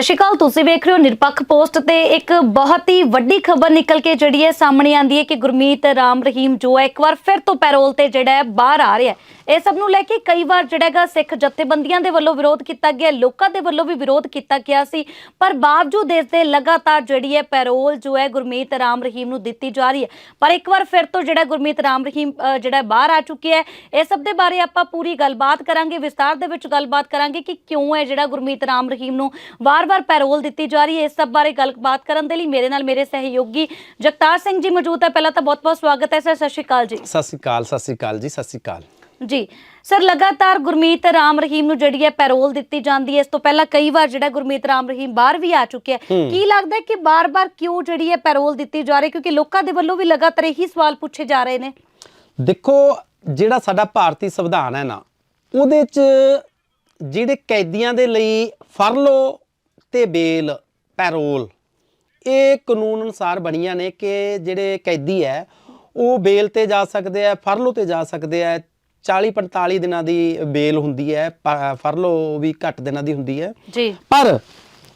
ਸਤਿ ਸ਼੍ਰੀ ਅਕਾਲ। ਤੁਸੀਂ ਵੇਖ ਰਹੇ ਹੋ ਨਿਰਪੱਖ ਪੋਸਟ ਤੇ ਇੱਕ ਬਹੁਤ ਹੀ ਵੱਡੀ ਖਬਰ ਨਿਕਲ ਕੇ ਜਿਹੜੀ ਹੈ ਸਾਹਮਣੇ ਆਂਦੀ ਹੈ ਕਿ ਗੁਰਮੀਤ ਰਾਮ ਰਹੀਮ ਜੋ ਹੈ ਇੱਕ ਵਾਰ ਫਿਰ ਤੋਂ ਪੈਰੋਲ ਤੇ ਜਿਹੜਾ ਹੈ ਬਾਹਰ ਆ ਰਿਹਾ ਹੈ। ਇਹ ਸਭ ਨੂੰ ਲੈ ਕੇ ਕਈ ਵਾਰ ਜਿਹੜਾ ਹੈਗਾ ਸਿੱਖ ਜਥੇਬੰਦੀਆਂ ਦੇ ਵੱਲੋਂ ਵਿਰੋਧ ਕੀਤਾ ਗਿਆ, ਲੋਕਾਂ ਦੇ ਵੱਲੋਂ ਵੀ ਵਿਰੋਧ ਕੀਤਾ ਗਿਆ ਸੀ। ਪਰ ਬਾਵਜੂਦ ਇਸ ਦੇ ਲਗਾਤਾਰ ਜਿਹੜੀ ਹੈ ਪੈਰੋਲ ਜੋ ਹੈ ਗੁਰਮੀਤ ਰਾਮ ਰਹੀਮ ਨੂੰ ਦਿੱਤੀ ਜਾ ਰਹੀ ਹੈ। ਪਰ ਇੱਕ ਵਾਰ ਫਿਰ ਤੋਂ ਜਿਹੜਾ ਗੁਰਮੀਤ ਰਾਮ ਰਹੀਮ ਜਿਹੜਾ ਬਾਹਰ ਆ ਚੁੱਕਿਆ ਹੈ, ਇਹ ਸਭ ਦੇ ਬਾਰੇ ਆਪਾਂ ਪੂਰੀ ਗੱਲਬਾਤ ਕਰਾਂਗੇ ਵਿਸਤਾਰ ਦੇ ਵਿੱਚ ਗੱਲਬਾਤ ਕਰਾਂਗੇ ਕਿ ਕਿਉਂ ਹੈ ਜਿਹੜਾ ਗੁਰਮੀਤ ਰਾਮ ਰਹੀਮ ਨੂੰ ਵਾਰ-ਵਾਰ ਪੈਰੋਲ ਦਿੱਤੀ ਜਾ ਰਹੀ ਹੈ। ਇਸ ਸਭ ਬਾਰੇ ਗੱਲਬਾਤ ਕਰਨ ਦੇ ਲਈ ਮੇਰੇ ਨਾਲ ਮੇਰੇ ਸਹਿਯੋਗੀ ਜਗਤਾਰ ਸਿੰਘ ਜੀ ਮੌਜੂਦ ਹੈ। ਪਹਿਲਾਂ ਤਾਂ ਬਹੁਤ-ਬਹੁਤ ਸਵਾਗਤ ਹੈ ਸਰ। ਸਤਿ ਸ਼੍ਰੀ ਅਕਾਲ ਜੀ। ਸਤਿ ਸ਼੍ਰੀ ਅਕਾਲ, ਸਤਿ ਸ਼੍ਰੀ ਅਕਾਲ ਜੀ, ਸਤਿ ਸ਼੍ਰੀ ਅਕਾਲ। ਜੀ। ਸਰ ਲਗਾਤਾਰ ਗੁਰਮੀਤ ਰਾਮ ਰਹੀਮ ਨੂੰ ਜਿਹੜੀ ਹੈ ਪੈਰੋਲ ਦਿੱਤੀ ਜਾਂਦੀ ਹੈ ਇਸ ਤੋਂ ਪਹਿਲਾਂ ਕਈ ਵਾਰ ਜਿਹੜਾ ਗੁਰਮੀਤ ਰਾਮ ਰਹੀਮ ਬਾਹਰ ਵੀ ਆ ਚੁੱਕਿਆ ਹੈ। ਕੀ ਲੱਗਦਾ ਹੈ ਕਿ ਬਾਰ-ਬਾਰ ਕਿਉਂ ਜਿਹੜੀ ਹੈ ਪੈਰੋਲ ਦਿੱਤੀ ਜਾ ਰਹੀ ਹੈ? ਕਿਉਂਕਿ ਲੋਕਾਂ ਦੇ ਵੱਲੋਂ ਵੀ ਲਗਾਤਾਰ ਇਹੀ ਸਵਾਲ ਪੁੱਛੇ ਜਾ ਰਹੇ ਨੇ। ਦੇਖੋ ਜਿਹੜਾ ਸਾਡਾ ਭਾਰਤੀ ਸੰਵਿਧਾਨ ਹੈ ਨਾ ਉਹਦੇ 'ਚ ਜਿਹੜੇ ਕੈਦੀਆਂ ਦੇ ਲਈ ਫਰਲੋ ਤੇ ਬੇਲ ਪੈਰੋਲ ਇਹ ਕਾਨੂੰਨ ਅਨੁਸਾਰ ਬਣੀਆਂ ਨੇ ਕਿ ਜਿਹੜੇ ਕੈਦੀ ਹੈ ਉਹ ਬੇਲ ਤੇ ਜਾ ਸਕਦੇ ਆ ਫਰਲੋ ਤੇ ਜਾ ਸਕਦੇ ਆ 40 45 ਦਿਨਾਂ ਦੀ ਬੇਲ ਹੁੰਦੀ ਹੈ ਫਰਲੋ ਵੀ ਘੱਟ ਦਿਨਾਂ ਦੀ ਹੁੰਦੀ ਹੈ। ਜੀ। ਪਰ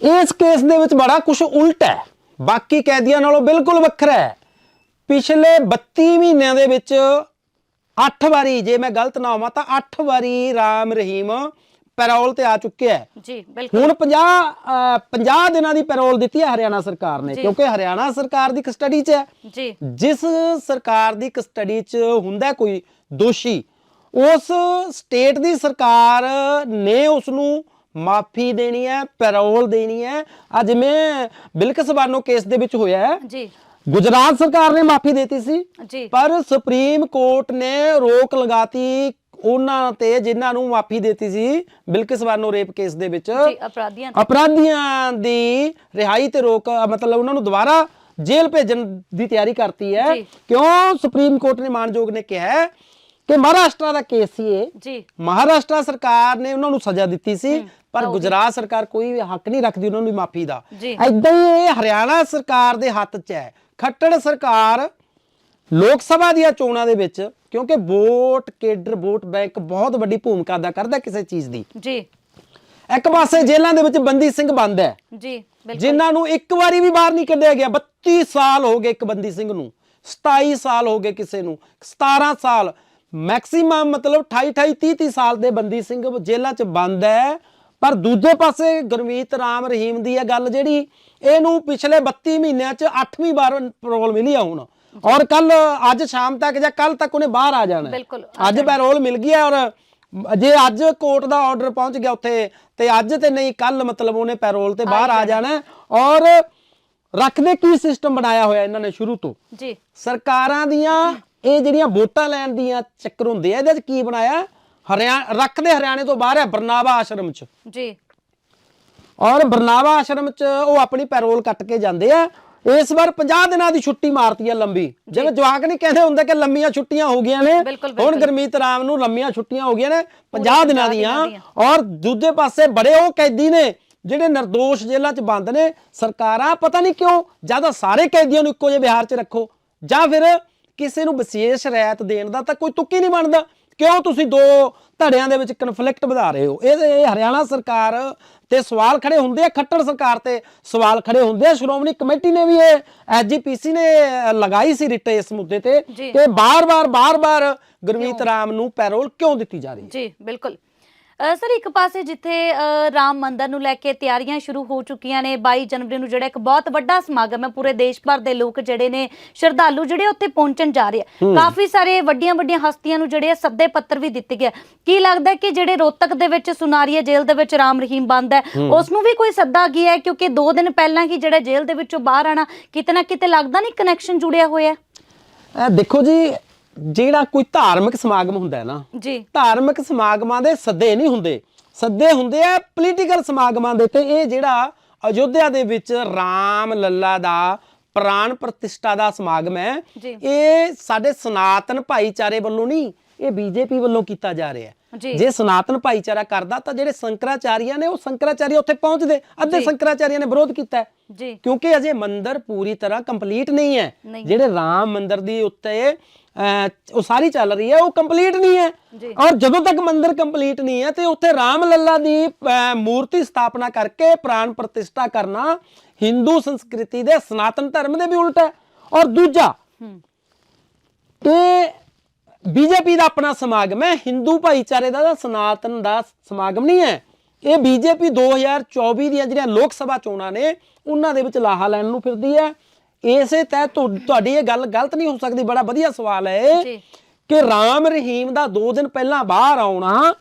ਇਸ ਕੇਸ ਦੇ ਵਿੱਚ ਬੜਾ ਕੁਝ ਉਲਟ ਹੈ। ਬਾਕੀ ਕੈਦੀਆਂ ਨਾਲੋਂ ਬਿਲਕੁਲ ਵੱਖਰਾ ਹੈ। ਪਿਛਲੇ 32 ਮਹੀਨਿਆਂ ਦੇ ਵਿੱਚ 8 ਵਾਰੀ ਜੇ ਮੈਂ ਗਲਤ ਨਾ ਹੋਵਾਂ ਤਾਂ 8 ਵਾਰੀ ਰਾਮ ਰਹੀਮ ਪੈਰੋਲ ਤੇ ਆ ਚੁੱਕਿਆ ਹੈ। ਜੀ ਬਿਲਕੁਲ। ਹੁਣ 50 ਅਹ, 50 ਦਿਨਾਂ ਦੀ ਪੈਰੋਲ ਦਿੱਤੀ ਹੈ ਹਰਿਆਣਾ ਸਰਕਾਰ ਨੇ। ਕਿਉਂਕਿ ਹਰਿਆਣਾ ਸਰਕਾਰ ਦੀ ਕਸਟਡੀ 'ਚ ਹੈ। ਜੀ। ਜਿਸ ਸਰਕਾਰ ਦੀ ਕਸਟਡੀ 'ਚ ਹੁੰਦਾ ਕੋਈ ਦੋਸ਼ੀ ਉਸ ਸਟੇਟ ਦੀ ਸਰਕਾਰ ਨੇ ਉਸ ਨੂੰ ਮਾਫੀ ਦੇਣੀ ਹੈ ਪੈਰੋਲ ਦੇਣੀ ਹੈ। ਆ ਜਿਵੇਂ ਬਿਲਕਿਸ ਬਾਨੋ ਕੇਸ ਦੇ ਵਿੱਚ ਹੋਇਆ ਹੈ। ਜੀ। ਗੁਜਰਾਤ ਸਰਕਾਰ ਨੇ ਮਾਫੀ ਦਿੱਤੀ ਸੀ। ਜੀ। ਪਰ ਸੁਪਰੀਮ ਕੋਰਟ ਨੇ ਰੋਕ ਲਗਾਤੀ ਉਹਨਾਂ ਤੇ ਜਿਨ੍ਹਾਂ ਨੂੰ ਮਾਫੀ ਦਿੱਤੀ ਸੀ ਬਿਲਕਿਸ ਬਾਨੋ ਰੇਪ ਕੇਸ ਦੇ ਵਿੱਚ। ਜੀ ਅਪਰਾਧੀਆਂ ਦੀ ਰਿਹਾਈ ਤੇ ਰੋਕ ਮਤਲਬ ਉਹਨਾਂ ਨੂੰ ਦੁਬਾਰਾ ਜੇਲ੍ਹ ਭੇਜਣ ਦੀ ਤਿਆਰੀ ਕਰਤੀ ਹੈ। ਕਿਉਂ ਸੁਪਰੀਮ ਕੋਰਟ ਨੇ ਮਾਨਯੋਗ ਨੇ ਕਿਹਾ ਹੈ? ਕਿ ਮਹਾਰਾਸ਼ਟਰ ਦਾ ਕੇਸ ਸੀ ਇਹ। ਜੀ। ਮਹਾਰਾਸ਼ਟਰ ਸਰਕਾਰ ਨੇ ਉਹਨਾਂ ਨੂੰ ਸਜ਼ਾ ਦਿੱਤੀ ਸੀ ਪਰ ਗੁਜਰਾਤ ਸਰਕਾਰ ਕੋਈ ਹੱਕ ਨਹੀਂ ਰੱਖਦੀ ਉਹਨਾਂ ਨੂੰ ਮਾਫੀ ਦਾ। ਐਦਾਂ ਹੀ ਇਹ ਹਰਿਆਣਾ ਸਰਕਾਰ ਦੇ ਹੱਥ 'ਚ ਹੈ। ਖੱਟੜ ਸਰਕਾਰ ਲੋਕ ਸਭਾ ਦੀਆਂ ਚੋਣਾਂ ਦੇ ਵਿੱਚ ਕਿਉਂਕਿ ਵੋਟ ਕੇਡਰ ਵੋਟ ਬੈਂਕ ਬਹੁਤ ਵੱਡੀ ਭੂਮਿਕਾ ਅਦਾ ਕਰਦਾ ਕਿਸੇ ਚੀਜ਼ ਦੀ। ਜੀ। ਇੱਕ ਪਾਸੇ ਜੇਲ੍ਹਾਂ ਦੇ ਵਿੱਚ ਬੰਦੀ ਸਿੰਘ ਬੰਦ ਹੈ। ਜੀ ਬਿਲਕੁਲ। ਜਿਨ੍ਹਾਂ ਨੂੰ ਇੱਕ ਵਾਰੀ ਵੀ ਬਾਹਰ ਨਹੀਂ ਕੱਢਿਆ ਗਿਆ। 32 ਸਾਲ ਹੋ ਗਏ ਇੱਕ ਬੰਦੀ ਸਿੰਘ ਨੂੰ 27 ਸਾਲ ਹੋ ਗਏ ਕਿਸੇ ਨੂੰ 17 ਸਾਲ ਮੈਕਸਿਮਮ ਮਤਲਬ 28 28 30 30 ਸਾਲ ਦੇ ਬੰਦੀ ਸਿੰਘ ਜੇਲ੍ਹਾਂ 'ਚ ਬੰਦ ਹੈ। ਪਰ ਦੂਜੇ ਪਾਸੇ ਗੁਰਮੀਤ ਰਾਮ ਰਹੀਮ ਦੀ ਇਹ ਗੱਲ ਜਿਹੜੀ ਇਹਨੂੰ ਪਿਛਲੇ 32 ਮਹੀਨਿਆਂ 'ਚ 8ਵੀਂ ਵਾਰ ਪੈਰੋਲ ਮਿਲੀ ਆ ਹੁਣ। ਔਰ ਕੱਲ ਅੱਜ ਸ਼ਾਮ ਤੱਕ ਜਾਂ ਕੱਲ ਤੱਕ ਉਹਨੇ ਬਾਹਰ ਆ ਜਾਣਾ। ਅੱਜ ਪੈਰੋਲ ਮਿਲ ਗਈ ਹੈ ਔਰ ਜੇ ਅੱਜ ਕੋਰਟ ਦਾ ਆਰਡਰ ਪਹੁੰਚ ਗਿਆ ਉੱਥੇ ਤੇ ਅੱਜ ਤੇ ਨਹੀਂ ਕੱਲ ਮਤਲਬ ਉਹਨੇ ਪੈਰੋਲ ਤੇ ਬਾਹਰ ਆ ਜਾਣਾ। ਔਰ ਰੱਖਦੇ ਕੀ ਸਿਸਟਮ ਬਣਾਇਆ ਹੋਇਆ ਇਹਨਾਂ ਨੇ ਸ਼ੁਰੂ ਤੋਂ? ਜੀ। ਸਰਕਾਰਾਂ ਦੀਆਂ ਇਹ ਜਿਹੜੀਆਂ ਵੋਟਾਂ ਲੈਣ ਦੀਆਂ ਚੱਕਰ ਹੁੰਦੇ ਆ ਇਹਦੇ 'ਚ ਕੀ ਬਣਾਇਆ? ਹਰਿਆਣਾ ਰੱਖਦੇ ਹਰਿਆਣੇ ਤੋਂ ਬਾਹਰ ਹੈ ਬਰਨਾਵਾ ਆਸ਼ਰਮ 'ਚ। ਜੀ। ਔਰ ਬਰਨਾਵਾ ਆਸ਼ਰਮ 'ਚ ਉਹ ਆਪਣੀ ਪੈਰੋਲ ਕੱਟ ਕੇ ਜਾਂਦੇ ਆ। ਇਸ ਵਾਰ 50 ਦਿਨਾਂ ਦੀ ਛੁੱਟੀ ਮਾਰਤੀ ਆ ਲੰਬੀ। ਜਿਵੇਂ ਜਵਾਕ ਨਹੀਂ ਕਹਿੰਦੇ ਹੁੰਦੇ ਕਿ ਲੰਮੀਆਂ ਛੁੱਟੀਆਂ ਹੋ ਗਈਆਂ ਨੇ। ਹੁਣ। ਗੁਰਮੀਤ ਰਾਮ ਨੂੰ ਲੰਮੀਆਂ ਛੁੱਟੀਆਂ ਹੋ ਗਈਆਂ ਨੇ 50 50 ਦਿਨਾਂ ਦੀਆਂ। ਔਰ ਦੂਜੇ ਪਾਸੇ ਬੜੇ ਉਹ ਕੈਦੀ ਨੇ ਜਿਹੜੇ ਨਿਰਦੋਸ਼ ਜੇਲ੍ਹਾਂ 'ਚ ਬੰਦ ਨੇ। ਸਰਕਾਰਾਂ ਪਤਾ ਨਹੀਂ ਕਿਉਂ ਜ਼ਿਆਦਾ ਸਾਰੇ ਕੈਦੀਆਂ ਨੂੰ ਇੱਕੋ ਜਿਹੇ ਵਿਹਾਰ 'ਚ ਰੱਖੋ ਜਾਂ ਫਿਰ ਕਿਸੇ ਨੂੰ ਵਿਸ਼ੇਸ਼ ਰਿਆਇਤ ਦੇਣ ਦਾ ਤਾਂ ਕੋਈ ਤੁੱਕ ਨਹੀਂ ਬਣਦਾ। ਕਿਉਂ ਤੁਸੀਂ ਦੋ ਧੜਿਆਂ ਦੇ ਵਿੱਚ ਕਨਫਲਿਕਟ ਵਧਾ ਰਹੇ ਹੋ? ਇਹ ਇਹ ਹਰਿਆਣਾ ਸਰਕਾਰ ਤੇ ਸਵਾਲ ਖੜੇ ਹੁੰਦੇ ਆ ਖੱਟੜ ਸਰਕਾਰ ਤੇ ਸਵਾਲ ਖੜੇ ਹੁੰਦੇ ਆ। ਸ਼੍ਰੋਮਣੀ ਕਮੇਟੀ ਨੇ ਵੀ ਇਹ ਐਸਜੀਪੀਸੀ ਨੇ ਲਗਾਈ ਸੀ ਰਿਟ ਇਸ ਮੁੱਦੇ ਤੇ। ਕਿ ਬਾਰ-ਬਾਰ ਬਾਰ-ਬਾਰ ਗੁਰਮੀਤ ਰਾਮ ਨੂੰ ਪੈਰੋਲ ਕਿਉਂ ਦਿੱਤੀ ਜਾ ਰਹੀ ਹੈ? ਜੀ ਬਿਲਕੁਲ। ਸਰ ਇੱਕ ਪਾਸੇ ਜਿੱਥੇ ਰਾਮ ਮੰਦਰ ਨੂੰ ਲੈ ਕੇ ਤਿਆਰੀਆਂ ਸ਼ੁਰੂ ਹੋ ਚੁੱਕੀਆਂ ਨੇ 22 ਜਨਵਰੀ ਨੂੰ ਜਿਹੜਾ ਇੱਕ ਬਹੁਤ ਵੱਡਾ ਸਮਾਗਮ ਹੈ ਪੂਰੇ ਦੇਸ਼ ਭਰ ਦੇ ਲੋਕ ਜਿਹੜੇ ਨੇ ਸ਼ਰਧਾਲੂ ਜਿਹੜੇ ਉੱਥੇ ਪਹੁੰਚਣ ਜਾ ਰਹੇ ਆ ਕਾਫੀ ਸਾਰੇ ਵੱਡੀਆਂ ਵੱਡੀਆਂ ਹਸਤੀਆਂ ਨੂੰ ਜਿਹੜੇ ਸੱਦੇ ਪੱਤਰ ਵੀ ਦਿੱਤੇ ਗਏ। ਕੀ ਲੱਗਦਾ ਕਿ ਜਿਹੜੇ ਰੋਹਤਕ ਦੇ ਵਿੱਚ ਸੁਨਾਰੀਆ ਜੇਲ੍ਹ ਦੇ ਵਿੱਚ ਰਾਮ ਰਹੀਮ ਬੰਦ ਹੈ ਉਸ ਨੂੰ ਵੀ ਕੋਈ ਸੱਦਾ ਗਿਆ ਹੈ ਕਿਉਂਕਿ 2 ਦਿਨ ਪਹਿਲਾਂ ਹੀ ਜਿਹੜਾ ਜੇਲ੍ਹ ਦੇ ਵਿੱਚੋਂ ਬਾਹਰ ਆਣਾ ਕਿਤੇ ਨਾ ਕਿਤੇ ਲੱਗਦਾ ਨਹੀਂ ਕਨੈਕਸ਼ਨ ਜੁੜਿਆ ਹੋਇਆ ਹੈ? ਦੇਖੋ ਜੀ ਜਿਹੜਾ ਕੋਈ ਧਾਰਮਿਕ ਸਮਾਗਮ ਹੁੰਦਾ ਹੈ ਨਾ ਜੀ ਧਾਰਮਿਕ ਸਮਾਗਮਾਂ ਦੇ ਸੱਦੇ ਨਹੀਂ ਹੁੰਦੇ ਸੱਦੇ ਹੁੰਦੇ ਆ ਪੋਲੀਟੀਕਲ ਸਮਾਗਮਾਂ ਦੇ ਤੇ ਇਹ ਜਿਹੜਾ ਅਯੋਧਿਆ ਦੇ ਵਿੱਚ ਰਾਮ ਲੱਲਾ ਦਾ ਪ੍ਰਾਨ ਪ੍ਰਤਿਸ਼ਠਾ ਦਾ ਸਮਾਗਮ ਹੈ। ਇਹ ਸਾਡੇ ਸਨਾਤਨ ਭਾਈਚਾਰੇ ਵੱਲੋਂ ਨਹੀਂ ਇਹ ਬੀਜੇਪੀ ਵੱਲੋਂ ਕੀਤਾ ਜਾ ਰਿਹਾ। ਹੈ ਜੇ। ਸਨਾਤਨ ਭਾਈਚਾਰਾ ਕਰਦਾ ਤਾਂ ਜਿਹੜੇ ਸ਼ੰਕਰਾਚਾਰੀਆ ਨੇ ਉਹ ਸ਼ੰਕਰਾਚਾਰੀ ਉੱਥੇ ਪਹੁੰਚਦੇ। ਅੱਧੇ। ਸ਼ੰਕਰਾਚਾਰੀਆਂ ਨੇ ਵਿਰੋਧ ਕੀਤਾ ਜੀ। ਕਿਉਂਕਿ ਅਜੇ ਮੰਦਿਰ ਪੂਰੀ ਤਰ੍ਹਾਂ ਕੰਪਲੀਟ ਨਹੀਂ ਹੈ। ਜਿਹੜੇ ਰਾਮ ਮੰਦਿਰ ਦੀ ਉੱਤੇ ਉਹ ਸਾਰੀ ਚੱਲ ਰਹੀ ਹੈ ਉਹ ਕੰਪਲੀਟ ਨਹੀਂ ਹੈ। ਔਰ ਜਦੋਂ ਤੱਕ ਮੰਦਿਰ ਕੰਪਲੀਟ ਨਹੀਂ ਹੈ ਤੇ ਉੱਥੇ ਰਾਮ ਲੱਲਾ ਦੀ ਮੂਰਤੀ ਸਥਾਪਨਾ ਕਰਕੇ ਪ੍ਰਾਣ ਪ੍ਰਤਿਸ਼ਠਾ ਕਰਨਾ ਹਿੰਦੂ ਸੰਸਕ੍ਰਿਤੀ ਦੇ ਸਨਾਤਨ ਧਰਮ ਦੇ ਵੀ ਉਲਟ ਹੈ। ਔਰ ਦੂਜਾ ਇਹ ਬੀਜੇਪੀ ਦਾ ਆਪਣਾ ਸਮਾਗਮ ਹੈ ਹਿੰਦੂ ਭਾਈਚਾਰੇ ਦਾ ਸਨਾਤਨ ਦਾ ਸਮਾਗਮ ਨਹੀਂ ਹੈ। ਇਹ ਬੀਜੇਪੀ 2024 ਦੀਆਂ ਜਿਹੜੀਆਂ ਲੋਕ ਸਭਾ ਚੋਣਾਂ ਨੇ ਉਹਨਾਂ ਦੇ ਵਿੱਚ ਲਾਹਾ ਲੈਣ ਨੂੰ ਫਿਰਦੀ ਹੈ। ਇਸੇ ਤੁਹਾ- ਤੁਹਾਡੀ ਇਹ ਗੱਲ ਗਲਤ ਨਹੀਂ ਹੋ ਸਕਦੀ ਬੜਾ ਵਧੀਆ ਸਵਾਲ ਹੈ। ਕਿ ਰਾਮ ਰਹੀਮ ਦਾ 2 ਦਿਨ ਪਹਿਲਾਂ ਬਾਹਰ ਆਉਣਾ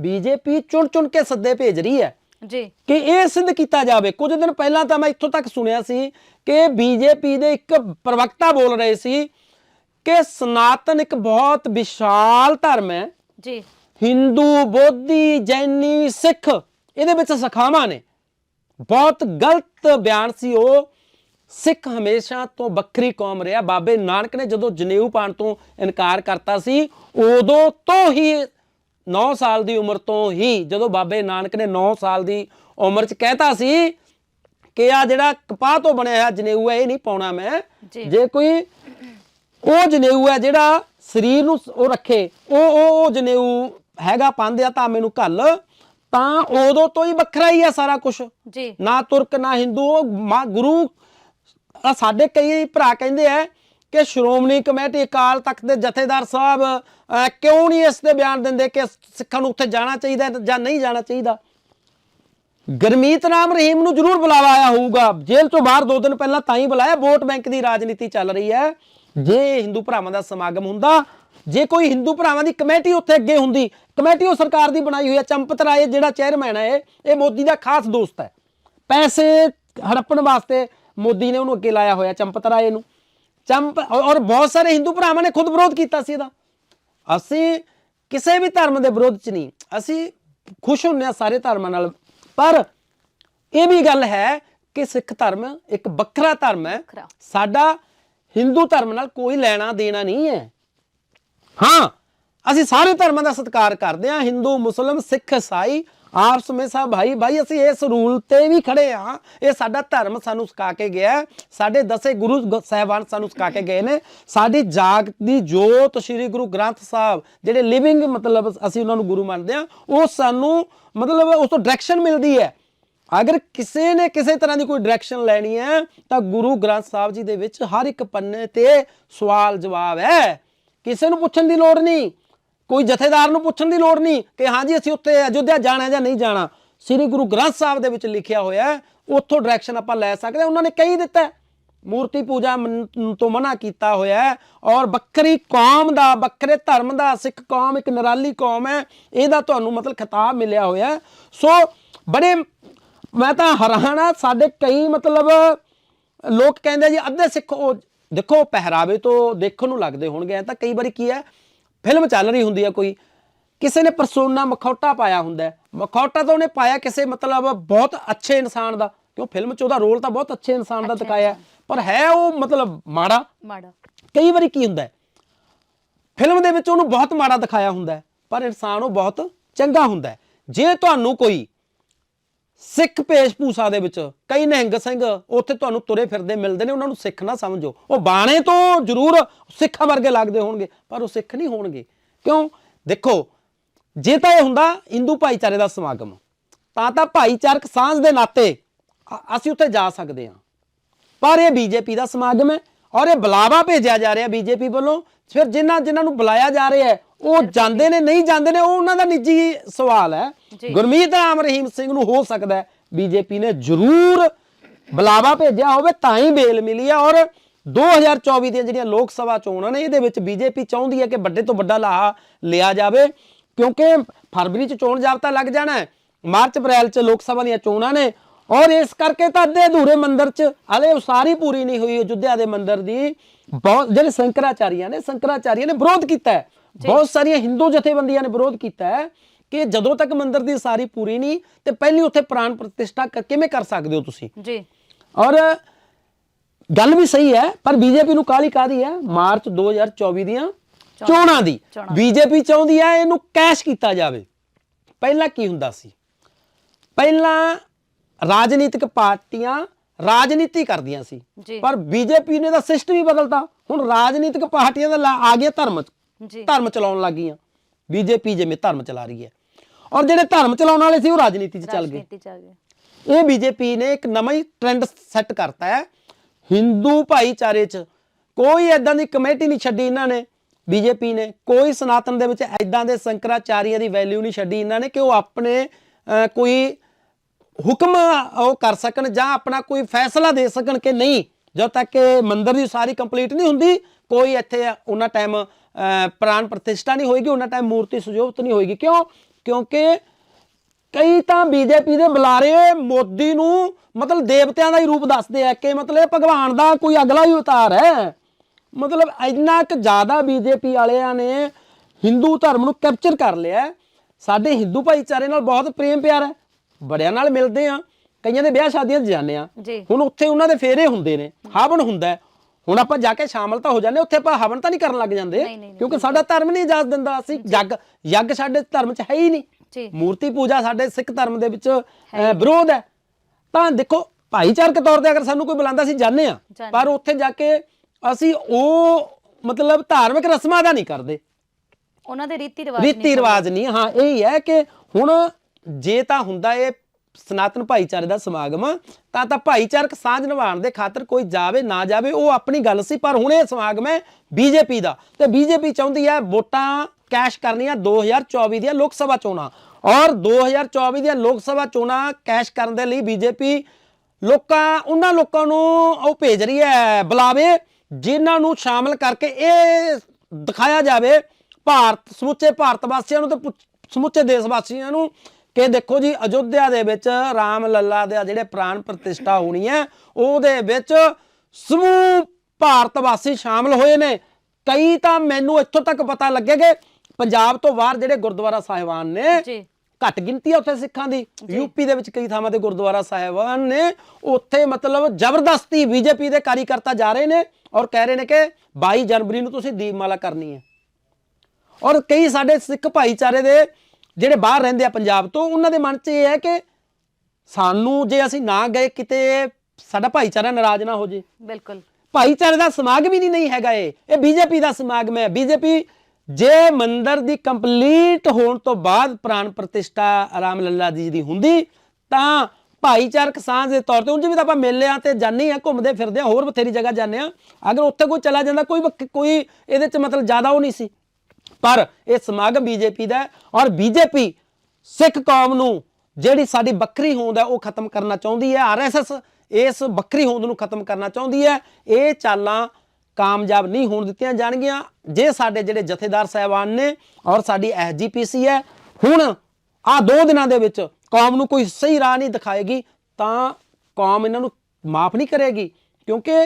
ਬੀਜੇਪੀ ਚੁਣ ਚੁਣ ਕੇ ਸੱਦੇ ਭੇਜ ਰਹੀ ਹੈ। ਜੀ। ਕਿ ਇਹ ਸਿੱਧ ਕੀਤਾ ਜਾਵੇ। ਕੁਝ ਦਿਨ ਪਹਿਲਾਂ ਤਾਂ ਮੈਂ ਇੱਥੋਂ ਤੱਕ ਸੁਣਿਆ ਸੀ ਕਿ ਬੀਜੇਪੀ ਦੇ ਇੱਕ ਪ੍ਰਵਕਤਾ ਬੋਲ ਰਹੇ ਸੀ ਕਿ ਸਨਾਤਨ ਇੱਕ ਬਹੁਤ ਵਿਸ਼ਾਲ ਧਰਮ ਹੈ। ਜੀ। ਹਿੰਦੂ ਬੋਧੀ ਜੈਨੀ ਸਿੱਖ ਇਹਦੇ ਵਿੱਚ ਸਖਾਵਾਂ ਨੇ। ਬਹੁਤ ਗਲਤ ਬਿਆਨ ਸੀ ਉਹ। ਸਿੱਖ ਹਮੇਸ਼ਾ ਤੋਂ ਵੱਖਰੀ ਕੌਮ ਰਿਹਾ। ਬਾਬੇ ਨਾਨਕ ਨੇ ਜਦੋਂ ਜਨੇਊ ਪਾਣ ਤੋਂ ਇਨਕਾਰ ਕਰਤਾ ਸੀ ਉਦੋਂ ਤੋਂ ਹੀ 9 ਸਾਲ ਦੀ ਉਮਰ ਤੋਂ ਹੀ ਜਦੋਂ ਬਾਬੇ ਨਾਨਕ ਨੇ 9 ਸਾਲ ਦੀ ਉਮਰ 'ਚ ਕਹਿਤਾ ਸੀ ਕਿ ਆ ਜਿਹੜਾ ਕਪਾਹ ਤੋਂ ਬਣਿਆ ਹੋਇਆ ਜਨੇਊ ਹੈ ਇਹ ਨਹੀਂ ਪਾਉਣਾ ਮੈਂ। ਜੀ। ਜੇ ਕੋਈ ਉਹ ਜਨੇਊ ਹੈ ਜਿਹੜਾ ਸਰੀਰ ਨੂੰ ਉਹ ਰੱਖੇ। ਉਹ ਉਹ ਉਹ ਜਨੇਊ ਹੈਗਾ ਪਾਉਂਦੇ ਤਾਂ ਮੈਨੂੰ ਘੱਲ ਤਾਂ ਉਦੋਂ ਤੋਂ ਹੀ ਵੱਖਰਾ ਹੀ ਹੈ ਸਾਰਾ ਕੁਝ ਜੀ। ਨਾ ਤੁਰਕ ਨਾ ਹਿੰਦੂ ਉਹ ਮਾ- ਗੁਰੂ ਆ ਸਾਡੇ ਕਈ ਭਰਾ ਕਹਿੰਦੇ ਆ ਕਿ ਸ਼੍ਰੋਮਣੀ ਕਮੇਟੀ ਅਕਾਲ ਤਖਤ ਦੇ ਜਥੇਦਾਰ ਸਾਹਿਬ ਕਿਉਂ ਨਹੀਂ ਇਸ ਤੇ ਬਿਆਨ ਦਿੰਦੇ ਕਿ ਸਿੱਖਾਂ ਨੂੰ ਉੱਥੇ ਜਾਣਾ ਚਾਹੀਦਾ ਜਾਂ ਨਹੀਂ ਜਾਣਾ ਚਾਹੀਦਾ? ਗਰਮੀਤ ਰਾਮ ਰਹੀਮ ਨੂੰ ਜ਼ਰੂਰ ਬੁਲਾਵਾ ਆਇਆ ਹੋਊਗਾ। ਜੇਲ੍ਹ ਤੋਂ ਬਾਹਰ ਦੋ ਦਿਨ ਪਹਿਲਾਂ ਤਾਂ ਹੀ ਬੁਲਾਇਆ। ਵੋਟ ਬੈਂਕ ਦੀ ਰਾਜਨੀਤੀ ਚੱਲ ਰਹੀ ਹੈ। ਜੇ ਹਿੰਦੂ ਭਰਾਵਾਂ ਦਾ ਸਮਾਗਮ ਹੁੰਦਾ ਜੇ ਕੋਈ ਹਿੰਦੂ ਭਰਾਵਾਂ ਦੀ ਕਮੇਟੀ ਉੱਥੇ ਅੱਗੇ ਹੁੰਦੀ ਕਮੇਟੀ ਉਹ ਸਰਕਾਰ ਦੀ ਬਣਾਈ ਹੋਈ ਹੈ ਚੰਪਤ ਰਾਏ ਜਿਹੜਾ ਚੇਅਰਮੈਨ ਹੈ ਇਹ, ਮੋਦੀ ਦਾ ਖਾਸ ਦੋਸਤ ਹੈ। ਪੈਸੇ ਹੜੱਪਣ ਵਾਸਤੇ ਮੋਦੀ ਨੇ ਉਹਨੂੰ ਅੱਗੇ ਲਾਇਆ ਹੋਇਆ ਚੰਪਤ ਰਾਏ ਨੂੰ। ਚੰਪ ਔਰ ਬਹੁਤ ਸਾਰੇ ਹਿੰਦੂ ਭਰਾਵਾਂ ਨੇ ਖੁਦ ਵਿਰੋਧ ਕੀਤਾ ਸੀ ਇਹਦਾ। ਅਸੀਂ ਕਿਸੇ ਵੀ ਧਰਮ ਦੇ ਵਿਰੋਧ ਚ ਨਹੀਂ ਅਸੀਂ ਖੁਸ਼ ਹੁੰਨੇ ਆ ਸਾਰੇ ਧਰਮਾਂ ਨਾਲ ਪਰ ਇਹ ਵੀ ਗੱਲ ਹੈ ਕਿ ਸਿੱਖ ਧਰਮ ਇੱਕ ਵੱਖਰਾ ਧਰਮ ਹੈ। ਸਾਡਾ ਹਿੰਦੂ ਧਰਮ ਨਾਲ ਕੋਈ ਲੈਣਾ ਦੇਣਾ ਨਹੀਂ ਹੈ। ਹਾਂ। ਅਸੀਂ ਸਾਰੇ ਧਰਮਾਂ ਦਾ ਸਤਿਕਾਰ ਕਰਦੇ ਹਾਂ। ਹਿੰਦੂ ਮੁਸਲਮ ਸਿੱਖ ਈਸਾਈ ਆਪਸ ਵਿੱਚ ਸਭ ਭਾਈ। ਭਾਈ ਅਸੀਂ ਇਸ ਰੂਲ ਤੇ ਵੀ ਖੜੇ ਹਾਂ। ਇਹ ਸਾਡਾ ਧਰਮ ਸਾਨੂੰ ਸਿਖਾ ਕੇ ਗਿਆ। ਸਾਡੇ ਦਸੇ ਗੁਰੂ ਸਾਹਿਬਾਨ ਸਾਨੂੰ ਸਿਖਾ ਕੇ ਗਏ ਨੇ। ਸਾਡੀ ਜਾਗ ਦੀ ਜੋਤ ਸ੍ਰੀ ਗੁਰੂ ਗ੍ਰੰਥ ਸਾਹਿਬ ਜਿਹੜੇ ਲਿਵਿੰਗ ਮਤਲਬ ਅਸੀਂ ਉਹਨਾਂ ਨੂੰ ਗੁਰੂ ਮੰਨਦੇ ਹਾਂ ਉਹ ਸਾਨੂੰ ਮਤਲਬ ਉਸ ਤੋਂ ਡਾਇਰੈਕਸ਼ਨ ਮਿਲਦੀ ਹੈ। ਅਗਰ ਕਿਸੇ ਨੇ ਕਿਸੇ ਤਰ੍ਹਾਂ ਦੀ ਕੋਈ ਡਾਇਰੈਕਸ਼ਨ ਲੈਣੀ ਹੈ, ਤਾਂ ਗੁਰੂ ਗ੍ਰੰਥ ਸਾਹਿਬ ਜੀ ਦੇ ਵਿੱਚ ਹਰ ਇੱਕ ਪੰਨੇ ਤੇ ਸਵਾਲ ਜਵਾਬ ਹੈ। ਕਿਸੇ ਨੂੰ ਪੁੱਛਣ ਦੀ ਲੋੜ ਨਹੀਂ। ਕੋਈ ਜਥੇਦਾਰ ਨੂੰ ਪੁੱਛਣ ਦੀ ਲੋੜ ਨਹੀਂ ਕਿ ਹਾਂਜੀ ਅਸੀਂ ਉੱਥੇ ਅਯੁੱਧਿਆ ਜਾਣਾ ਜਾਂ ਨਹੀਂ ਜਾਣਾ। ਸ੍ਰੀ ਗੁਰੂ ਗ੍ਰੰਥ ਸਾਹਿਬ ਦੇ ਵਿੱਚ ਲਿਖਿਆ ਹੋਇਆ ਉੱਥੋਂ ਡਾਇਰੈਕਸ਼ਨ ਆਪਾਂ ਲੈ ਸਕਦੇ ਹਾਂ। ਉਹਨਾਂ ਨੇ ਕਹੀ ਦਿੱਤਾ ਮੂਰਤੀ ਪੂਜਾ ਤੋਂ ਮਨਾ ਕੀਤਾ ਹੋਇਆ ਹੈ ਔਰ ਵੱਖਰੀ ਕੌਮ ਦਾ ਵੱਖਰੇ ਧਰਮ ਦਾ, ਸਿੱਖ ਕੌਮ ਇੱਕ ਨਿਰਾਲੀ ਕੌਮ ਹੈ। ਇਹਦਾ ਤੁਹਾਨੂੰ ਮਤਲਬ ਖਿਤਾਬ ਮਿਲਿਆ ਹੋਇਆ ਸੋ ਬੜੇ ਮੈਂ ਤਾਂ ਹੈਰਾਨ ਆ ਸਾਡੇ ਕਈ ਮਤਲਬ ਲੋਕ ਕਹਿੰਦੇ ਜੀ ਅੱਧੇ ਸਿੱਖ ਉਹ ਦੇਖੋ ਪਹਿਰਾਵੇ ਤੋਂ ਦੇਖਣ ਨੂੰ ਲੱਗਦੇ ਹੋਣਗੇ ਤਾਂ ਕਈ ਵਾਰੀ ਕੀ ਹੈ ਫਿਲਮ ਚੱਲ ਰਹੀ ਹੁੰਦੀ ਹੈ ਕੋਈ ਕਿਸੇ ਨੇ ਪਰਸੋਨਾ ਮਖੌਟਾ ਪਾਇਆ ਹੁੰਦਾ। ਮਖੌਟਾ ਤਾਂ ਉਹਨੇ ਪਾਇਆ ਕਿਸੇ ਮਤਲਬ ਬਹੁਤ ਅੱਛੇ ਇਨਸਾਨ ਦਾ ਕਿਉਂ ਫਿਲਮ 'ਚ ਉਹਦਾ ਰੋਲ ਤਾਂ ਬਹੁਤ ਅੱਛੇ ਇਨਸਾਨ ਦਾ ਦਿਖਾਇਆ ਪਰ ਹੈ ਉਹ ਮਤਲਬ ਮਾੜਾ। ਮਾੜਾ। ਕਈ ਵਾਰੀ ਕੀ ਹੁੰਦਾ ਫਿਲਮ ਦੇ ਵਿੱਚ ਉਹਨੂੰ ਬਹੁਤ ਮਾੜਾ ਦਿਖਾਇਆ ਹੁੰਦਾ ਪਰ ਇਨਸਾਨ ਉਹ ਬਹੁਤ ਚੰਗਾ ਹੁੰਦਾ ਜੇ ਤੁਹਾਨੂੰ ਕੋਈ ਸਿੱਖ ਭੇਸ਼ਭੂਸ਼ਾ ਦੇ ਵਿੱਚ। ਕਈ ਨਿਹੰਗ ਸਿੰਘ ਉੱਥੇ ਤੁਹਾਨੂੰ ਤੁਰੇ ਫਿਰਦੇ ਮਿਲਦੇ ਨੇ, ਉਹਨਾਂ ਨੂੰ ਸਿੱਖ ਨਾ ਸਮਝੋ। ਉਹ ਬਾਣੇ ਤੋਂ ਜ਼ਰੂਰ ਸਿੱਖਾਂ ਵਰਗੇ ਲੱਗਦੇ ਹੋਣਗੇ, ਪਰ ਉਹ ਸਿੱਖ ਨਹੀਂ ਹੋਣਗੇ। ਕਿਉਂ? ਦੇਖੋ, ਜੇ ਤਾਂ ਇਹ ਹੁੰਦਾ ਹਿੰਦੂ ਭਾਈਚਾਰੇ ਦਾ ਸਮਾਗਮ, ਤਾਂ ਤਾਂ ਭਾਈਚਾਰਕ ਸਾਂਝ ਦੇ ਨਾਤੇ ਅਸੀਂ ਉੱਥੇ ਜਾ ਸਕਦੇ ਹਾਂ। ਪਰ ਇਹ ਬੀਜੇਪੀ ਦਾ ਸਮਾਗਮ ਹੈ ਔਰ ਇਹ ਬੁਲਾਵਾ ਭੇਜਿਆ ਜਾ ਰਿਹਾ ਬੀਜੇਪੀ ਵੱਲੋਂ। ਫਿਰ ਜਿਨ੍ਹਾਂ ਜਿਨ੍ਹਾਂ ਨੂੰ ਬੁਲਾਇਆ ਜਾ ਰਿਹਾ ਹੈ ਉਹ ਜਾਂਦੇ ਨੇ ਨਹੀਂ ਜਾਂਦੇ ਨੇ ਉਹ ਉਹਨਾਂ ਦਾ ਨਿੱਜੀ ਸਵਾਲ ਹੈ। ਗੁਰਮੀਤ ਰਾਮ ਰਹੀਮ ਸਿੰਘ ਨੂੰ ਹੋ ਸਕਦਾ ਹੈ ਬੀਜੇਪੀ ਨੇ ਜ਼ਰੂਰ ਬੁਲਾਵਾ ਭੇਜਿਆ ਹੋਵੇ ਤਾਂ ਹੀ ਬੇਲ ਮਿਲੀ ਹੈ। ਔਰ 2024 ਦੀਆਂ ਜਿਹੜੀਆਂ ਲੋਕ ਸਭਾ ਚੋਣਾਂ ਨੇ ਇਹਦੇ ਵਿੱਚ ਬੀਜੇਪੀ ਚਾਹੁੰਦੀ ਹੈ ਕਿ ਵੱਡੇ ਤੋਂ ਵੱਡਾ ਲਾਹਾ ਲਿਆ ਜਾਵੇ ਕਿਉਂਕਿ ਫਰਵਰੀ ਚ ਚੋਣ ਜਾਬਤਾ ਲੱਗ ਜਾਣਾ ਹੈ। ਮਾਰਚ ਅਪ੍ਰੈਲ ਚ ਲੋਕ ਸਭਾ ਦੀਆਂ ਚੋਣਾਂ ਨੇ। ਔਰ ਇਸ ਕਰਕੇ ਤਾਂ ਅੱਧੇ ਅਧੂਰੇ ਮੰਦਿਰ ਚ ਹਲੇ ਉਸਾਰੀ ਪੂਰੀ ਨਹੀਂ ਹੋਈ ਅਯੁੱਧਿਆ ਦੇ ਮੰਦਿਰ ਦੀ ਬਹੁਤ ਜਿਹੜੇ ਸ਼ੰਕਰਾਚਾਰੀਆਂ ਨੇ ਸ਼ੰਕਰਾਚਾਰੀਆਂ ਨੇ ਵਿਰੋਧ ਕੀਤਾ ਹੈ। ਬਹੁਤ ਸਾਰੀਆਂ ਹਿੰਦੂ ਜਥੇਬੰਦੀਆਂ ਨੇ ਵਿਰੋਧ ਕੀਤਾ ਹੈ ਕਿ ਜਦੋਂ ਤੱਕ ਮੰਦਿਰ ਦੀ ਉਸਾਰੀ ਪੂਰੀ ਨਹੀਂ ਤੇ ਪਹਿਲੀ ਉੱਥੇ ਪ੍ਰਾਣ ਪ੍ਰਤਿਸ਼ਠਾ ਕਿਵੇਂ ਕਰ ਸਕਦੇ ਹੋ ਤੁਸੀਂ? ਜੀ। ਔਰ ਗੱਲ ਵੀ ਸਹੀ ਹੈ ਪਰ ਬੀਜੇਪੀ ਨੂੰ ਕਾਲੀ ਕਾਦੀ ਹੈ? ਮਾਰਚ 2024 ਦੀਆਂ ਚੋਣਾਂ ਦੀ। ਬੀਜੇਪੀ ਚਾਹੁੰਦੀ ਹੈ ਇਹਨੂੰ ਕੈਸ਼ ਕੀਤਾ ਜਾਵੇ। ਪਹਿਲਾਂ ਕੀ ਹੁੰਦਾ ਸੀ? ਪਹਿਲਾਂ ਰਾਜਨੀਤਿਕ ਪਾਰਟੀਆਂ ਰਾਜਨੀਤੀ ਕਰਦੀਆਂ ਸੀ। ਪਰ ਬੀਜੇਪੀ ਨੇ ਤਾਂ ਸਿਸਟਮ ਹੀ ਬਦਲਤਾ। ਹੁਣ ਰਾਜਨੀਤਿਕ ਪਾਰਟੀਆਂ ਦਾ ਆ ਗਿਆ ਧਰਮ ਜੀ। ਧਰਮ ਚਲਾਉਣ ਲੱਗ ਗਈਆਂ। ਬੀਜੇਪੀ ਜਿਵੇਂ ਧਰਮ ਚਲਾ ਰਹੀ ਹੈ। ਔਰ ਜਿਹੜੇ ਧਰਮ ਚਲਾਉਣ ਵਾਲੇ ਸੀ ਉਹ ਰਾਜਨੀਤੀ 'ਚ ਚੱਲ ਗਏ। ਰਾਜਨੀਤੀ ਚ ਆ ਗਏ। ਇਹ ਬੀਜੇਪੀ ਨੇ ਇੱਕ ਨਵਾਂ ਹੀ ਟ੍ਰੈਂਡ ਸੈੱਟ ਕਰਤਾ ਹੈ। ਹਿੰਦੂ ਭਾਈਚਾਰੇ 'ਚ ਕੋਈ ਐਦਾਂ ਦੀ ਕਮੇਟੀ ਨਹੀਂ ਛੱਡੀ ਇਹਨਾਂ ਨੇ। ਬੀਜੇਪੀ ਨੇ ਕੋਈ ਸਨਾਤਨ ਦੇ ਵਿੱਚ ਐਦਾਂ ਦੇ ਸੰਕਰਾਚਾਰੀਆਂ ਦੀ ਵੈਲਿਊ ਨਹੀਂ ਛੱਡੀ ਇਹਨਾਂ ਨੇ ਕਿ ਉਹ ਆਪਣੇ ਕੋਈ ਹੁਕਮ ਉਹ ਕਰ ਸਕਣ ਜਾਂ ਆਪਣਾ ਕੋਈ ਫੈਸਲਾ ਦੇ ਸਕਣ ਕਿ ਨਹੀਂ। ਜਦ ਤੱਕ ਕਿ ਮੰਦਿਰ ਦੀ ਸਾਰੀ ਕੰਪਲੀਟ ਨਹੀਂ ਹੁੰਦੀ ਕੋਈ ਇੱਥੇ ਉਹਨਾਂ ਟਾਈਮ ਪ੍ਰਾਨ ਪ੍ਰਤਿਸ਼ਠਾ ਨਹੀਂ ਹੋਏਗੀ ਉਹਨਾਂ ਟਾਈਮ ਮੂਰਤੀ ਸੁਜੋਭਤ ਨਹੀਂ ਹੋਏਗੀ। ਕਿਉਂ? ਕਿਉਂਕਿ ਕਈ ਤਾਂ ਬੀਜੇਪੀ ਦੇ ਬੁਲਾਰੇ ਮੋਦੀ ਨੂੰ ਮਤਲਬ ਦੇਵਤਿਆਂ ਦਾ ਹੀ ਰੂਪ ਦੱਸਦੇ ਆ ਕਿ ਮਤਲਬ ਇਹ ਭਗਵਾਨ ਦਾ ਕੋਈ ਅਗਲਾ ਹੀ ਅਵਤਾਰ ਹੈ। ਮਤਲਬ ਇੰਨਾ ਕੁ ਜ਼ਿਆਦਾ ਬੀਜੇਪੀ ਵਾਲਿਆਂ ਨੇ ਹਿੰਦੂ ਧਰਮ ਨੂੰ ਕੈਪਚਰ ਕਰ ਲਿਆ। ਸਾਡੇ ਹਿੰਦੂ ਭਾਈਚਾਰੇ ਨਾਲ ਬਹੁਤ ਪ੍ਰੇਮ ਪਿਆਰ ਹੈ। ਬੜਿਆਂ ਨਾਲ ਮਿਲਦੇ ਆ ਕਈਆਂ ਦੇ ਵਿਆਹ ਸ਼ਾਦੀਆਂ 'ਚ ਜਾਂਦੇ ਆ ਹੁਣ ਉੱਥੇ ਉਹਨਾਂ ਦੇ ਫੇਰੇ ਹੁੰਦੇ ਨੇ। ਹਵਨ ਹੁੰਦਾ। ਹੁਣ ਆਪਾਂ ਜਾ ਕੇ ਸ਼ਾਮਲ ਤਾਂ ਹੋ ਜਾਂਦੇ ਉੱਥੇ ਆਪਾਂ ਹਵਨ ਤਾਂ ਨਹੀਂ ਕਰਨ ਲੱਗ ਜਾਂਦੇ ਕਿਉਂਕਿ ਸਾਡਾ ਧਰਮ ਨਹੀਂ ਇਜਾਜ਼ਤ ਦਿੰਦਾ ਅਸੀਂ ਯੱਗ ਯੱਗ ਸਾਡੇ ਧਰਮ 'ਚ ਹੈ ਹੀ ਨਹੀਂ। ਜੀ। ਮੂਰਤੀ ਪੂਜਾ ਸਾਡੇ ਸਿੱਖ ਧਰਮ ਦੇ ਵਿੱਚ ਵਿਰੋਧ ਹੈ। ਤਾਂ ਦੇਖੋ ਭਾਈਚਾਰਕ ਤੌਰ ਤੇ ਅਗਰ ਸਾਨੂੰ ਕੋਈ ਬੁਲਾਉਂਦਾ ਅਸੀਂ ਜਾਂਦੇ ਆ ਪਰ ਉੱਥੇ ਜਾ ਕੇ ਅਸੀਂ ਉਹ ਮਤਲਬ ਧਾਰਮਿਕ ਰਸਮਾਂ ਦਾ ਨਹੀਂ ਕਰਦੇ। ਉਹਨਾਂ ਦੇ ਰੀਤੀ ਰਿਵਾਜ ਰੀਤੀ ਰਿਵਾਜ ਨਹੀਂ ਹਾਂ ਇਹ ਹੀ ਹੈ ਕਿ ਹੁਣ ਜੇ ਤਾਂ ਹੁੰਦਾ ਇਹ ਸਨਾਤਨ ਭਾਈਚਾਰੇ ਦਾ ਸਮਾਗਮ ਤਾਂ ਤਾਂ ਭਾਈਚਾਰਕ ਸਾਂਝ ਨਿਭਾਉਣ ਦੇ ਖਾਤਰ ਕੋਈ ਜਾਵੇ ਨਾ ਜਾਵੇ, ਉਹ ਆਪਣੀ ਗੱਲ ਸੀ, ਪਰ ਹੁਣ ਇਹ ਸਮਾਗਮ ਹੈ ਬੀਜੇਪੀ ਦਾ। ਤੇ ਬੀਜੇਪੀ ਚਾਹੁੰਦੀ ਹੈ ਵੋਟਾਂ ਕੈਸ਼ ਕਰਨੀਆਂ 2024 ਦੀਆਂ ਲੋਕ ਸਭਾ ਚੋਣਾਂ। ਔਰ 2024 ਦੀਆਂ ਲੋਕ ਸਭਾ ਚੋਣਾਂ ਕੈਸ਼ ਕਰਨ ਦੇ ਲਈ ਬੀਜੇਪੀ ਲੋਕਾਂ, ਉਹਨਾਂ ਲੋਕਾਂ ਨੂੰ ਉਹ ਭੇਜ ਰਹੀ ਹੈ ਬੁਲਾਵੇ, ਜਿਨ੍ਹਾਂ ਨੂੰ ਸ਼ਾਮਲ ਕਰਕੇ ਇਹ ਦਿਖਾਇਆ ਜਾਵੇ, ਭਾਰਤ ਸਮੁੱਚੇ ਭਾਰਤ ਵਾਸੀਆਂ ਨੂੰ ਤੇ ਪੁ- ਸਮੁੱਚੇ ਦੇਸ਼ ਵਾਸੀਆਂ ਨੂੰ ਕਿ ਦੇਖੋ ਜੀ ਅਯੁੱਧਿਆ ਦੇ ਵਿੱਚ ਰਾਮ ਲੱਲਾ ਦੇ ਜਿਹੜੇ ਪ੍ਰਾਨ ਪ੍ਰਤਿਸ਼ਠਾ ਹੋਣੀ ਹੈ ਉਹਦੇ ਵਿੱਚ ਸਮੂਹ ਭਾਰਤ ਵਾਸੀ ਸ਼ਾਮਲ ਹੋਏ ਨੇ। ਕਈ ਤਾਂ ਮੈਨੂੰ ਇੱਥੋਂ ਤੱਕ ਪਤਾ ਲੱਗੇਗਾ ਪੰਜਾਬ ਤੋਂ ਬਾਹਰ ਜਿਹੜੇ ਗੁਰਦੁਆਰਾ ਸਾਹਿਬਾਨ ਨੇ ਜੀ। ਘੱਟ ਗਿਣਤੀ ਆ ਉੱਥੇ ਸਿੱਖਾਂ ਦੀ। ਯੂਪੀ ਦੇ ਵਿੱਚ ਕਈ ਥਾਵਾਂ ਤੇ ਗੁਰਦੁਆਰਾ ਸਾਹਿਬਾਨ ਨੇ ਉੱਥੇ ਮਤਲਬ ਜ਼ਬਰਦਸਤੀ ਬੀਜੇਪੀ ਦੇ ਕਾਰੀਕਰਤਾ ਜਾ ਰਹੇ ਨੇ ਔਰ ਕਹਿ ਰਹੇ ਨੇ ਕਿ 22 ਜਨਵਰੀ ਨੂੰ ਤੁਸੀਂ ਦੀਪਮਾਲਾ ਕਰਨੀ ਹੈ। ਔਰ ਕਈ ਸਾਡੇ ਸਿੱਖ ਭਾਈਚਾਰੇ ਦੇ ਜਿਹੜੇ ਬਾਹਰ ਰਹਿੰਦੇ ਆ ਪੰਜਾਬ ਤੋਂ ਉਹਨਾਂ ਦੇ ਮਨ 'ਚ ਇਹ ਹੈ ਕਿ ਸਾਨੂੰ ਜੇ ਅਸੀਂ ਨਾ ਗਏ ਕਿਤੇ ਸਾਡਾ ਭਾਈਚਾਰਾ ਨਾਰਾਜ਼ ਨਾ ਹੋ ਜੇ। ਬਿਲਕੁਲ। ਭਾਈਚਾਰੇ ਦਾ ਸਮਾਗਮ ਹੀ ਨਹੀਂ ਹੈਗਾ ਇਹ। ਇਹ ਬੀਜੇਪੀ ਦਾ ਸਮਾਗਮ ਹੈ। ਬੀਜੇਪੀ ਜੇ ਮੰਦਰ ਦੀ ਕੰਪਲੀਟ ਹੋਣ ਤੋਂ ਬਾਅਦ ਪ੍ਰਾਨ ਪ੍ਰਤਿਸ਼ਠਾ ਰਾਮ ਲੱਲਾ ਜੀ ਦੀ ਹੁੰਦੀ ਤਾਂ ਭਾਈਚਾਰਕ ਸਾਂਝ ਦੇ ਤੌਰ ਤੇ ਉਂਝ ਵੀ ਤਾਂ ਆਪਾਂ ਮੇਲਿਆਂ ਤੇ ਜਾਂਦੇ ਆ ਘੁੰਮਦੇ ਫਿਰਦੇ ਆ ਹੋਰ ਬਥੇਰੀ ਜਗ੍ਹਾ ਜਾਂਦੇ ਆ। ਅਗਰ ਉੱਥੇ ਕੋਈ ਚਲਾ ਜਾਂਦਾ ਕੋਈ ਕੋਈ ਇਹਦੇ ਚ ਮਤਲਬ ਜ਼ਿਆਦਾ ਉਹ ਨਹੀਂ ਸੀ। ਪਰ ਇਹ ਸਮਾਗਮ ਬੀਜੇਪੀ ਦਾ ਹੈ ਔਰ ਬੀਜੇਪੀ ਸਿੱਖ ਕੌਮ ਨੂੰ ਜਿਹੜੀ ਸਾਡੀ ਬੱਕਰੀ ਹੋਂਦ ਹੈ ਉਹ ਖਤਮ ਕਰਨਾ ਚਾਹੁੰਦੀ ਹੈ। ਆਰਐਸਐਸ ਇਸ ਬੱਕਰੀ ਹੋਂਦ ਨੂੰ ਖਤਮ ਕਰਨਾ ਚਾਹੁੰਦੀ ਹੈ। ਇਹ ਚਾਲਾਂ ਕਾਮਯਾਬ ਨਹੀਂ ਹੋਣ ਦਿੱਤੀਆਂ ਜਾਣਗੀਆਂ। ਜੇ ਸਾਡੇ ਜਿਹੜੇ ਜਥੇਦਾਰ ਸਾਹਿਬਾਨ ਨੇ ਔਰ ਸਾਡੀ ਐਸਜੀਪੀਸੀ ਹੈ, ਹੁਣ ਆ ਦੋ ਦਿਨਾਂ ਦੇ ਵਿੱਚ ਕੌਮ ਨੂੰ ਕੋਈ ਸਹੀ ਰਾਹ ਨਹੀਂ ਦਿਖਾਏਗੀ, ਤਾਂ ਕੌਮ ਇਹਨਾਂ ਨੂੰ ਮਾਫ ਨਹੀਂ ਕਰੇਗੀ। ਕਿਉਂਕਿ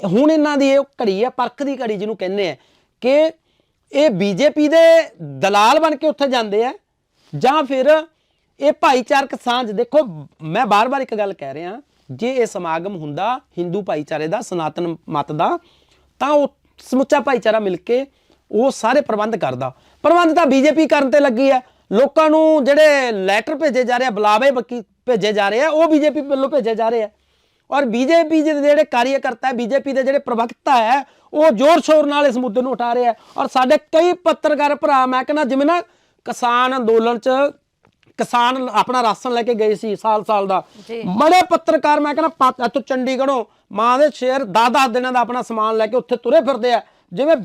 ਹੁਣ ਇਹਨਾਂ ਦੀ ਇਹ ਘੜੀ ਹੈ, ਪਰਖ ਦੀ ਘੜੀ ਜਿਹਨੂੰ ਕਹਿੰਦੇ ਆ ਕਿ ਇਹ ਬੀਜੇਪੀ ਦੇ ਦਲਾਲ ਬਣ ਕੇ ਉੱਥੇ ਜਾਂਦੇ ਆ, ਜਾਂ ਫਿਰ ਇਹ ਭਾਈਚਾਰਕ ਸਾਂਝ, ਦੇਖੋ, ਮੈਂ ਬਾਰ-ਬਾਰ ਇੱਕ ਗੱਲ ਕਹਿ ਰਿਹਾ, ਜੇ ਇਹ ਸਮਾਗਮ ਹੁੰਦਾ ਹਿੰਦੂ ਭਾਈਚਾਰੇ ਦਾ, ਸਨਾਤਨ ਮਤ ਦਾ, ਤਾਂ ਉਹ ਸਮੁੱਚਾ ਭਾਈਚਾਰਾ ਮਿਲ ਕੇ ਉਹ ਸਾਰੇ ਪ੍ਰਬੰਧ ਕਰਦਾ। ਪ੍ਰਬੰਧ ਤਾਂ ਬੀਜੇਪੀ ਕਰਨ ਤੇ ਲੱਗੀ ਹੈ ਲੋਕਾਂ ਨੂੰ ਜਿਹੜੇ ਲੈਟਰ ਭੇਜੇ ਜਾ ਰਹੇ ਆ, ਬੁਲਾਵੇ ਬਕੀ ਭੇਜੇ ਜਾ ਰਹੇ ਆ, ਉਹ ਬੀਜੇਪੀ ਵੱਲੋਂ ਭੇਜੇ ਜਾ ਰਹੇ ਆ। ਔਰ ਬੀਜੇਪੀ ਦੇ ਜਿਹੜੇ ਕਾਰਜਕਰਤਾ ਹੈ ਬੀਜੇਪੀ ਦੇ ਜਿਹੜੇ ਪ੍ਰਵਕਤਾ ਹੈ ਉਹ ਜ਼ੋਰ ਸ਼ੋਰ ਨਾਲ ਇਸ ਮੁੱਦੇ ਨੂੰ ਉਠਾ ਰਹੇ ਔਰ ਸਾਡੇ ਕਈ ਪੱਤਰਕਾਰ ਭਰਾ ਮੈਂ ਕਹਿੰਦਾ ਜਿਵੇਂ ਨਾ ਕਿਸਾਨ ਅੰਦੋਲਨ 'ਚ ਕਿਸਾਨ ਆਪਣਾ ਰਾਸ਼ਨ ਲੈ ਕੇ ਗਏ ਸੀ ਸਾਲ ਸਾਲ ਦਾ। ਬੜੇ ਪੱਤਰਕਾਰ ਮੈਂ ਕਹਿੰਦਾ ਇੱਥੋਂ ਚੰਡੀਗੜ੍ਹੋਂ ਮਾਂ ਦੇ ਸ਼ੇਰ 10-10 ਦਿਨਾਂ ਦਾ ਆਪਣਾ ਸਮਾਨ ਲੈ ਕੇ ਉੱਥੇ ਤੁਰੇ ਫਿਰਦੇ ਆ। ਜਿਵੇਂ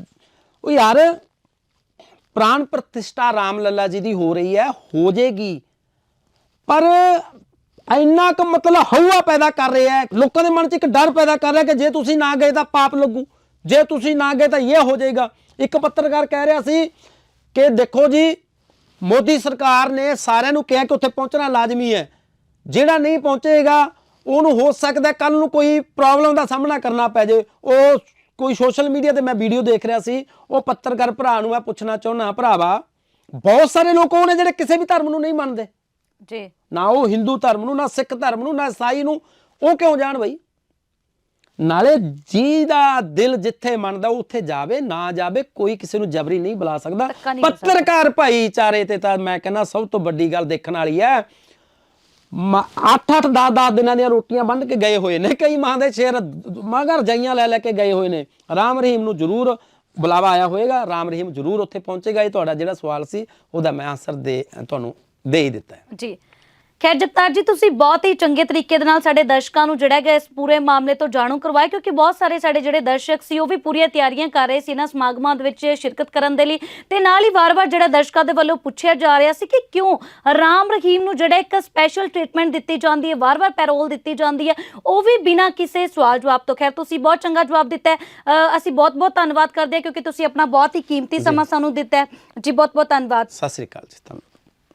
ਉਹ ਯਾਰ ਪ੍ਰਾਨ ਪ੍ਰਤਿਸ਼ਠਾ ਰਾਮ ਲੱਲਾ ਜੀ ਦੀ ਹੋ ਰਹੀ ਹੈ ਹੋ ਜਾਏਗੀ। ਪਰ ਇੰਨਾ ਕੁ ਮਤਲਬ ਹਊਆ ਪੈਦਾ ਕਰ ਰਿਹਾ ਹੈ, ਲੋਕਾਂ ਦੇ ਮਨ 'ਚ ਇੱਕ ਡਰ ਪੈਦਾ ਕਰ ਰਿਹਾ ਕਿ ਜੇ ਤੁਸੀਂ ਨਾ ਗਏ ਤਾਂ ਪਾਪ ਲੱਗੂ। ਜੇ ਤੁਸੀਂ ਨਾ ਗਏ ਤਾਂ ਇਹ ਹੋ ਜਾਏਗਾ। ਇੱਕ ਪੱਤਰਕਾਰ ਕਹਿ ਰਿਹਾ ਸੀ ਕਿ ਦੇਖੋ ਜੀ, ਮੋਦੀ ਸਰਕਾਰ ਨੇ ਸਾਰਿਆਂ ਨੂੰ ਕਿਹਾ ਕਿ ਉੱਥੇ ਪਹੁੰਚਣਾ ਲਾਜ਼ਮੀ ਹੈ। ਜਿਹੜਾ ਨਹੀਂ ਪਹੁੰਚੇਗਾ, ਉਹਨੂੰ ਹੋ ਸਕਦਾ ਕੱਲ ਨੂੰ ਕੋਈ ਪ੍ਰੋਬਲਮ ਦਾ ਸਾਹਮਣਾ ਕਰਨਾ ਪੈ ਜਾਏ ਉਹ ਕੋਈ ਸੋਸ਼ਲ ਮੀਡੀਆ ਤੇ ਮੈਂ ਵੀਡੀਓ ਦੇਖ ਰਿਹਾ ਸੀ। ਉਹ ਪੱਤਰਕਾਰ ਭਰਾ ਨੂੰ ਮੈਂ ਪੁੱਛਣਾ ਚਾਹੁੰਦਾ ਭਰਾਵਾ, ਬਹੁਤ ਸਾਰੇ ਲੋਕ ਉਹ ਨੇ ਜਿਹੜੇ ਕਿਸੇ ਵੀ ਧਰਮ ਨੂੰ ਨਹੀਂ ਮੰਨਦੇ। ਜੀ। ਨਾ ਉਹ ਹਿੰਦੂ ਧਰਮ ਨੂੰ ਨਾ ਸਿੱਖ ਧਰਮ ਨੂੰ ਨਾ ਈਸਾਈ ਨੂੰ ਉਹ ਕਿਉਂ ਜਾਣ ਬਈ? ਨਾਲੇ ਜੀ ਦਾ ਦਿਲ ਜਿੱਥੇ ਮੰਨਦਾ ਉੱਥੇ ਜਾਵੇ ਨਾ ਜਾਵੇ ਕੋਈ ਕਿਸੇ ਨੂੰ ਜਬਰੀ ਨਹੀਂ ਬੁਲਾ ਸਕਦਾ। ਪੱਤਰਕਾਰ ਭਾਈਚਾਰੇ ਤੇ ਤਾਂ ਮੈਂ ਕਹਿੰਦਾ ਸਭ ਤੋਂ ਵੱਡੀ ਗੱਲ ਦੇਖਣ ਵਾਲੀ ਹੈ 8-8 10-10 ਦਿਨਾਂ ਦੀਆਂ ਰੋਟੀਆਂ ਬੰਨ ਕੇ ਗਏ ਹੋਏ ਨੇ। ਕਈ ਮਾਂ ਦੇ ਸ਼ੇਰ ਮਗਰ ਜਾਈਆਂ ਲੈ ਲੈ ਕੇ ਗਏ ਹੋਏ ਨੇ। ਰਾਮ ਰਹੀਮ ਨੂੰ ਜ਼ਰੂਰ ਬੁਲਾਵਾ ਆਇਆ ਹੋਵੇਗਾ ਰਾਮ ਰਹੀਮ ਜ਼ਰੂਰ ਉੱਥੇ ਪਹੁੰਚੇਗਾ। ਇਹ ਤੁਹਾਡਾ ਜਿਹੜਾ ਸਵਾਲ ਸੀ ਉਹਦਾ ਮੈਂ ਆਨਸਰ ਦੇ ਤੁਹਾਨੂੰ ਦੇ ਹੀ ਦਿੱਤਾ ਹੈ। ਜੀ। ਖੈਰ ਜਗਤਾਰ ਜੀ ਤੁਸੀਂ ਬਹੁਤ ਹੀ ਚੰਗੇ ਤਰੀਕੇ ਦੇ ਨਾਲ ਸਾਡੇ ਦਰਸ਼ਕਾਂ ਨੂੰ ਜਿਹੜਾ ਹੈਗਾ ਇਸ ਪੂਰੇ ਮਾਮਲੇ ਤੋਂ ਜਾਣੂ ਕਰਵਾਇਆ ਕਿਉਂਕਿ ਬਹੁਤ ਸਾਰੇ ਸਾਡੇ ਜਿਹੜੇ ਦਰਸ਼ਕ ਸੀ ਉਹ ਵੀ ਪੂਰੀਆਂ ਤਿਆਰੀਆਂ ਕਰ ਰਹੇ ਸੀ ਇਹਨਾਂ ਸਮਾਗਮਾਂ ਦੇ ਵਿੱਚ ਸ਼ਿਰਕਤ ਕਰਨ ਦੇ ਲਈ ਤੇ ਨਾਲ ਹੀ ਵਾਰ-ਵਾਰ ਜਿਹੜਾ ਦਰਸ਼ਕਾਂ ਦੇ ਵੱਲੋਂ ਪੁੱਛਿਆ ਜਾ ਰਿਹਾ ਸੀ ਕਿ ਕਿਉਂ ਰਾਮ ਰਹੀਮ ਨੂੰ ਜਿਹੜਾ ਇੱਕ ਸਪੈਸ਼ਲ ਟ੍ਰੀਟਮੈਂਟ ਦਿੱਤੀ ਜਾਂਦੀ ਹੈ ਵਾਰ-ਵਾਰ ਪੈਰੋਲ ਦਿੱਤੀ ਜਾਂਦੀ ਹੈ ਉਹ ਵੀ ਬਿਨਾਂ ਕਿਸੇ ਸਵਾਲ ਜਵਾਬ ਤੋਂ। ਖੈਰ ਤੁਸੀਂ ਬਹੁਤ ਚੰਗਾ ਜਵਾਬ ਦਿੱਤਾ ਹੈ। ਅਸੀਂ ਬਹੁਤ-ਬਹੁਤ ਧੰਨਵਾਦ ਕਰਦੇ ਹਾਂ ਕਿਉਂਕਿ ਤੁਸੀਂ ਆਪਣਾ ਬਹੁਤ ਹੀ ਕੀਮਤੀ ਸਮਾਂ ਸਾਨੂੰ ਦਿੱਤਾ ਹੈ। ਜੀ ਬਹੁਤ-ਬਹੁਤ ਧੰਨਵਾਦ। ਸਤਿ ਸ੍ਰੀ ਅਕਾਲ ਜੀ ਤੁਹਾਨੂੰ